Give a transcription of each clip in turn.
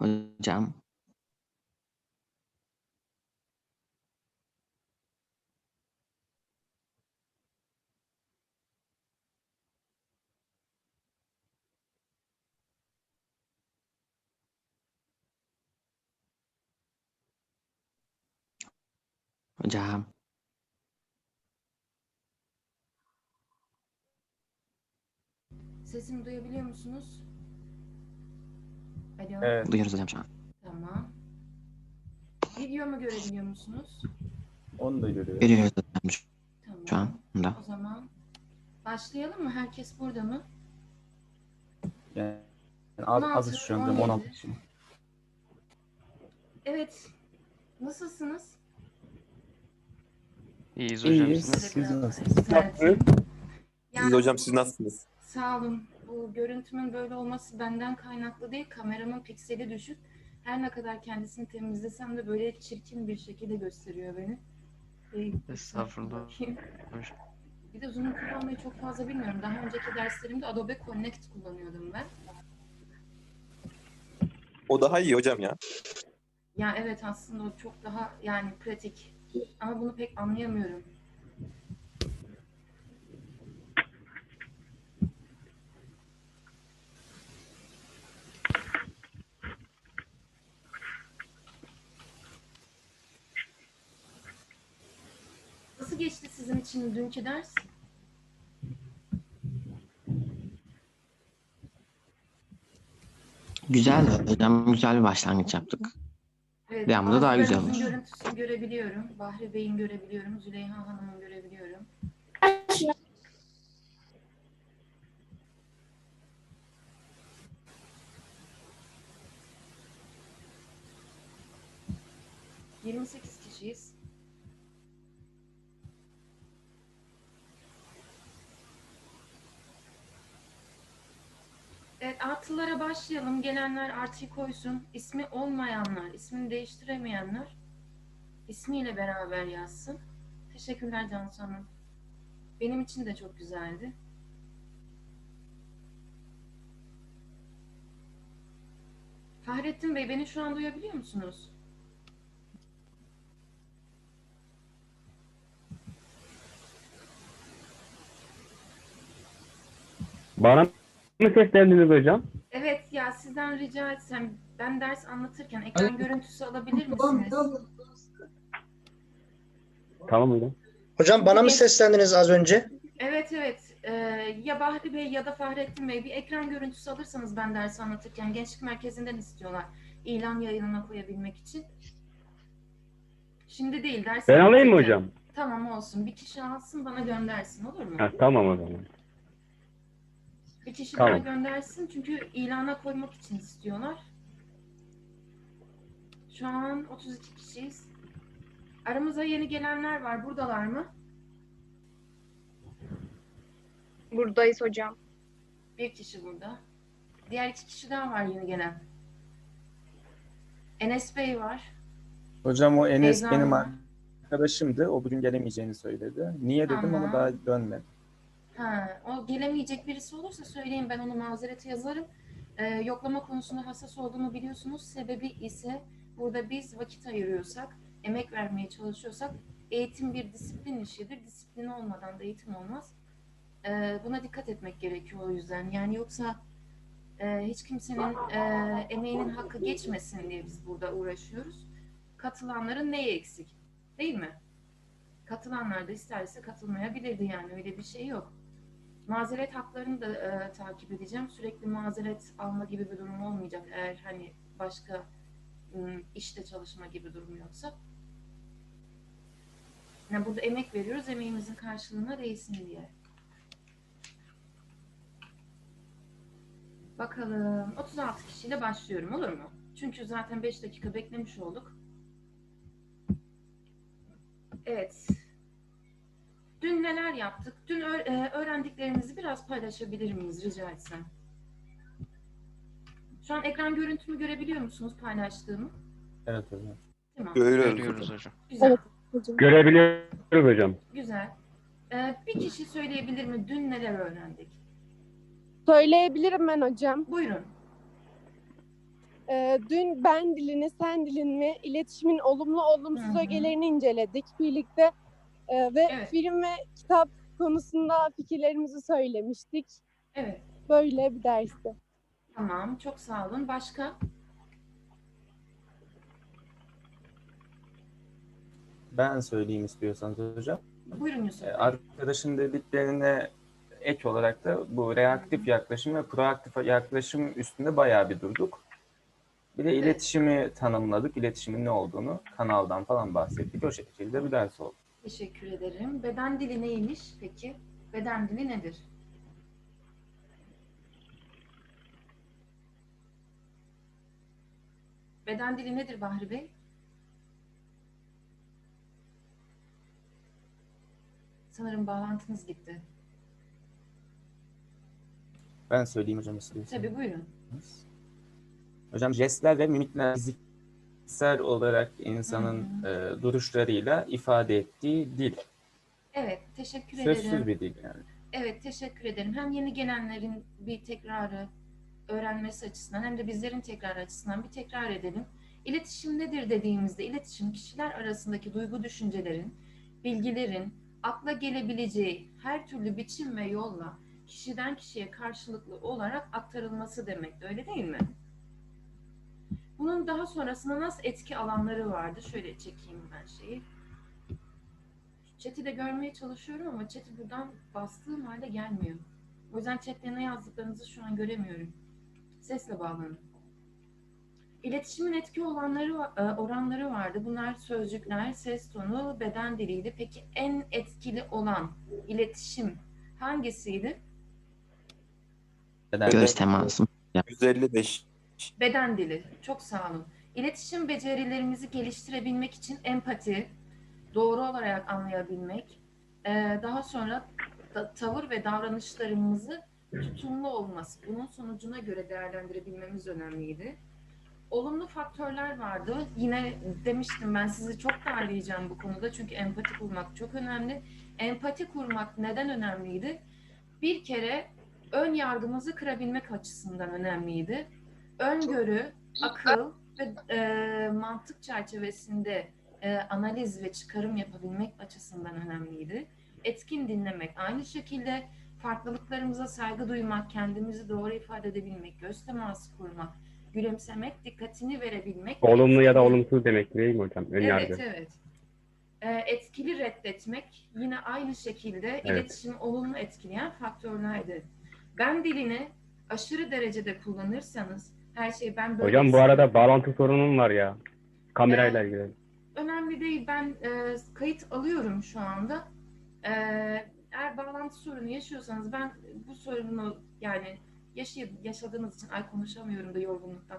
Hocam. Hocam. Sesimi duyabiliyor musunuz? Alo. Evet. Duyuyoruz hocam şu an. Tamam. Videomu görebiliyor musunuz? Onu da görüyorum. Görüyoruz hocam şu- Tamam. şu an. Da. O zaman başlayalım mı? Herkes burada mı? Yani az, 16, az şu anda 17. 16 kişi. Evet. Nasılsınız? İyiyiz hocam. İyiyiz. Siz Siz Biraz nasılsınız? yükseltin. Siz Yani hocam siz nasılsınız? sağ olun. Bu görüntümün böyle olması benden kaynaklı değil. Kameramın pikseli düşük. Her ne kadar kendisini temizlesem de böyle çirkin bir şekilde gösteriyor beni. Bir- Estağfurullah. Bir de Zoom'u kullanmayı çok fazla bilmiyorum. Daha önceki derslerimde Adobe Connect kullanıyordum ben. O daha iyi hocam ya. Ya evet aslında o çok daha yani pratik. Ama bunu pek anlayamıyorum. Geçti sizin için dünkü ders? Güzel hocam. Güzel bir başlangıç yaptık. Evet, Devamında daha güzel olur. görüntüsünü görebiliyorum. Bahri Bey'in görebiliyorum. Züleyha Hanım'ın görebiliyorum. Yirmi sekiz kişiyiz. Artılara başlayalım. Gelenler artıyı koysun. İsmi olmayanlar, ismini değiştiremeyenler ismiyle beraber yazsın. Teşekkürler Cansu Hanım. Benim için de çok güzeldi. Fahrettin Bey beni şu an duyabiliyor musunuz? Bana mı seslendiniz hocam? Evet ya sizden rica etsem ben ders anlatırken ekran görüntüsü alabilir misiniz? Tamam hocam. Hocam bana mı seslendiniz az önce? Evet evet Ee, ya Bahri Bey ya da Fahrettin Bey bir ekran görüntüsü alırsanız ben ders anlatırken gençlik merkezinden istiyorlar ilan yayınına koyabilmek için. Şimdi değil ders Ben alayım mı anlatırken. hocam? Tamam olsun bir kişi alsın bana göndersin olur mu? Ha, tamam o zaman. Bir kişi Tamam. daha göndersin çünkü ilana koymak için istiyorlar. Şu an 32 kişiyiz. Aramıza yeni gelenler var. Buradalar mı? Buradayız hocam. Bir kişi burada. Diğer iki kişi daha var yeni gelen. Enes Bey var. Hocam o Enes Beyza benim var. arkadaşımdı. O bugün gelemeyeceğini söyledi. Niye dedim ama daha dönmedi. Ha, o gelemeyecek birisi olursa söyleyin ben onu mazerete yazarım. Ee, yoklama konusunda hassas olduğumu biliyorsunuz. Sebebi ise burada biz vakit ayırıyorsak, emek vermeye çalışıyorsak eğitim bir disiplin işidir. Disiplin olmadan da eğitim olmaz. Ee, buna dikkat etmek gerekiyor o yüzden. Yani yoksa e, hiç kimsenin e, emeğinin hakkı geçmesin diye biz burada uğraşıyoruz. Katılanların neyi eksik? Değil mi? Katılanlar da isterse katılmayabilirdi yani öyle bir şey yok. Mazeret haklarını da e, takip edeceğim. Sürekli mazeret alma gibi bir durum olmayacak eğer hani başka işte çalışma gibi durum yoksa. Yani burada emek veriyoruz, emeğimizin karşılığına değsin diye. Bakalım. 36 kişiyle başlıyorum olur mu? Çünkü zaten 5 dakika beklemiş olduk. Evet. Dün neler yaptık? Dün e, öğrendiklerimizi biraz paylaşabilir miyiz rica etsem? Şu an ekran görüntümü görebiliyor musunuz paylaştığımı? Evet hocam. Tamam. Görüyoruz. Görüyoruz hocam. Güzel. Hocam. Görebiliyoruz hocam. Güzel. Ee, bir kişi söyleyebilir mi? Dün neler öğrendik? Söyleyebilirim ben hocam. Buyurun. Ee, dün ben dilini, sen dilini iletişimin olumlu olumsuz ögelerini inceledik birlikte. Ee, ve Evet. film ve kitap konusunda fikirlerimizi söylemiştik. Evet. Böyle bir dersti. Tamam. Çok sağ olun. Başka? Ben söyleyeyim istiyorsanız hocam. Buyurun Yusuf. Ee. Arkadaşın dediklerine ek olarak da bu reaktif yaklaşım ve proaktif yaklaşım üstünde bayağı bir durduk. Bir de iletişimi tanımladık. İletişimin ne olduğunu kanaldan falan bahsettik. O şekilde bir ders oldu. Teşekkür ederim. Beden dili neymiş peki? Beden dili nedir? Beden dili nedir Bahri Bey? Sanırım bağlantınız gitti. Ben söyleyeyim hocam istiyorsanız. Tabii buyurun. Hocam jestler ve mimikler fiziksel olarak insanın e, duruşlarıyla ifade ettiği dil. Evet, teşekkür Sözsüz ederim. bir dil yani. Evet, teşekkür ederim. Hem yeni gelenlerin bir tekrarı öğrenmesi açısından hem de bizlerin tekrar açısından bir tekrar edelim. İletişim nedir dediğimizde iletişim kişiler arasındaki duygu düşüncelerin, bilgilerin akla gelebileceği her türlü biçim ve yolla kişiden kişiye karşılıklı olarak aktarılması demek. Öyle değil mi? Bunun daha sonrasında nasıl etki alanları vardı? Şöyle çekeyim ben şeyi. Chat'i de görmeye çalışıyorum ama chat'i buradan bastığım halde gelmiyor. O yüzden chat'te ne yazdıklarınızı şu an göremiyorum. Sesle bağlanın. İletişimin etki olanları e, oranları vardı. Bunlar sözcükler, ses tonu, beden diliydi. Peki en etkili olan iletişim hangisiydi? Göz teması. 155. Beden dili. Çok sağ olun. İletişim becerilerimizi geliştirebilmek için empati, doğru olarak anlayabilmek, eee, daha sonra da- tavır ve davranışlarımızı tutumlu olması, bunun sonucuna göre değerlendirebilmemiz önemliydi. Olumlu faktörler vardı. Yine demiştim ben sizi çok darlayacağım bu konuda çünkü empati kurmak çok önemli. Empati kurmak neden önemliydi? Bir kere ön yargımızı kırabilmek açısından önemliydi öngörü, akıl ve e, mantık çerçevesinde e, analiz ve çıkarım yapabilmek açısından önemliydi. Etkin dinlemek aynı şekilde farklılıklarımıza saygı duymak, kendimizi doğru ifade edebilmek, göz teması kurmak, gülümsemek, dikkatini verebilmek. Olumlu ya da olumsuz demek değil mi hocam? Ön yargı. Evet, evet. Ee, etkili reddetmek yine aynı şekilde Evet. iletişimi olumlu etkileyen faktörlerdi. Ben dilini aşırı derecede kullanırsanız her şey ben böyle Hocam bu arada bağlantı sorunum var ya. Kamerayla ilgili. önemli değil. Ben e, kayıt alıyorum şu anda. E, eğer bağlantı sorunu yaşıyorsanız ben bu sorunu yani yaşay yaşadığınız için ay konuşamıyorum da yorgunluktan.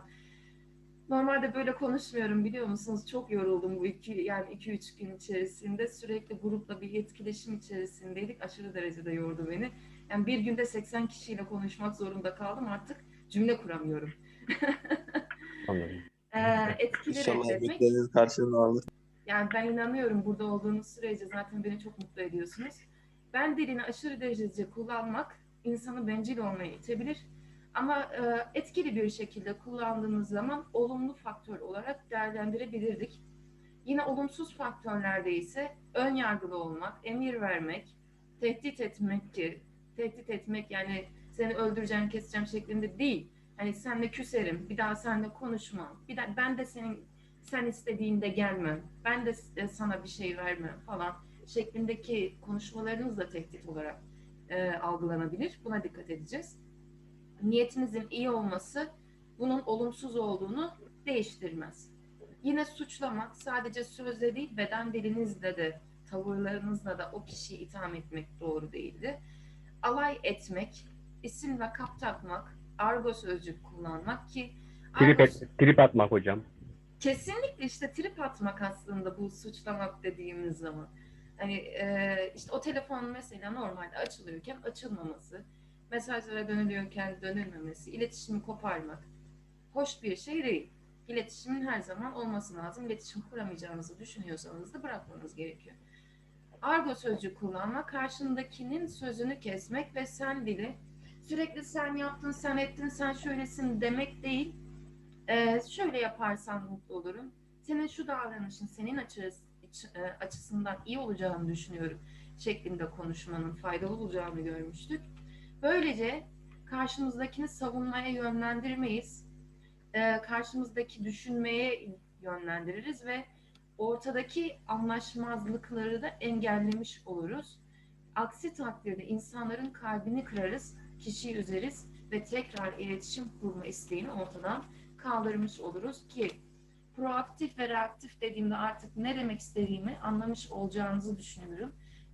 Normalde böyle konuşmuyorum biliyor musunuz? Çok yoruldum bu iki yani iki üç gün içerisinde. Sürekli grupla bir etkileşim içerisindeydik. Aşırı derecede yordu beni. Yani bir günde 80 kişiyle konuşmak zorunda kaldım. Artık cümle kuramıyorum. Anladım. E, etkili İnşallah emekleriniz karşılığını alır. Yani ben inanıyorum burada olduğunuz sürece zaten beni çok mutlu ediyorsunuz. Ben dilini aşırı derecede kullanmak insanı bencil olmaya itebilir. Ama e, etkili bir şekilde kullandığımız zaman olumlu faktör olarak değerlendirebilirdik. Yine olumsuz faktörlerde ise ön yargılı olmak, emir vermek, tehdit etmek ki tehdit etmek yani seni öldüreceğim, keseceğim şeklinde değil. Hani senle küserim, bir daha seninle konuşmam. Bir daha ben de senin sen istediğinde gelmem, ben de e, sana bir şey vermem falan şeklindeki konuşmalarınız da tehdit olarak e, algılanabilir. Buna dikkat edeceğiz. Niyetinizin iyi olması bunun olumsuz olduğunu değiştirmez. Yine suçlamak sadece sözle değil beden dilinizle de tavırlarınızla da o kişiyi itham etmek doğru değildi. Alay etmek, isim lakap takmak, argo sözcük kullanmak ki Trip, argo- et, trip atmak hocam. Kesinlikle işte trip atmak aslında bu suçlamak dediğimiz zaman. Hani e, işte o telefon mesela normalde açılıyorken açılmaması, mesajlara dönülüyorken dönülmemesi, iletişimi koparmak hoş bir şey değil. İletişimin her zaman olması lazım. İletişim kuramayacağınızı düşünüyorsanız da bırakmanız gerekiyor. Argo sözcük kullanmak, karşındakinin sözünü kesmek ve sen dili sürekli sen yaptın, sen ettin, sen şöylesin demek değil. Ee, şöyle yaparsan mutlu olurum. Senin şu davranışın senin açı, iç- e, açısından iyi olacağını düşünüyorum şeklinde konuşmanın faydalı olacağını görmüştük. Böylece karşımızdakini savunmaya yönlendirmeyiz. Ee, karşımızdaki düşünmeye yönlendiririz ve ortadaki anlaşmazlıkları da engellemiş oluruz. Aksi takdirde insanların kalbini kırarız, kişiyi üzeriz ve tekrar iletişim kurma isteğini ortadan kaldırmış oluruz ki proaktif ve reaktif dediğimde artık ne demek istediğimi anlamış olacağınızı düşünüyorum.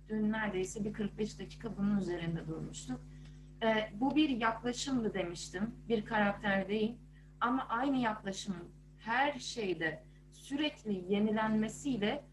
Dün neredeyse bir 45 dakika bunun üzerinde durmuştuk. Ee, bu bir yaklaşımdı demiştim, bir karakter değil. Ama aynı yaklaşımın her şeyde sürekli yenilenmesiyle